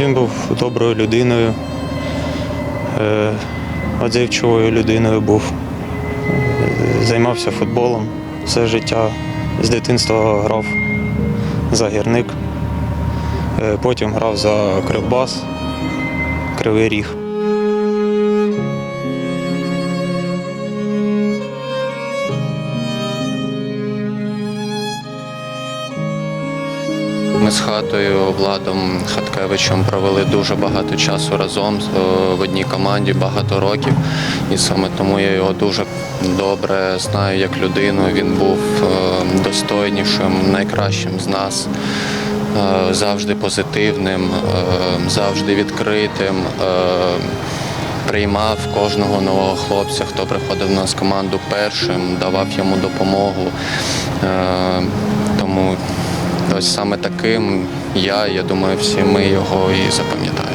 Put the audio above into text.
Він був доброю людиною, е, відзивчивою людиною був. Е, Займався футболом все життя. З дитинства грав за гірник. Е, Потім грав за Кривбас, Кривий Ріг. З хатою Владом Хаткевичем провели дуже багато часу разом е, в одній команді, багато років. І саме тому я його дуже добре знаю як людину. Він був е, достойнішим, найкращим з нас, е, завжди позитивним, завжди відкритим. Приймав кожного нового хлопця, хто приходив в нас в команду першим, давав йому допомогу. Ось саме таким я, я думаю, всі ми його і запам'ятаємо.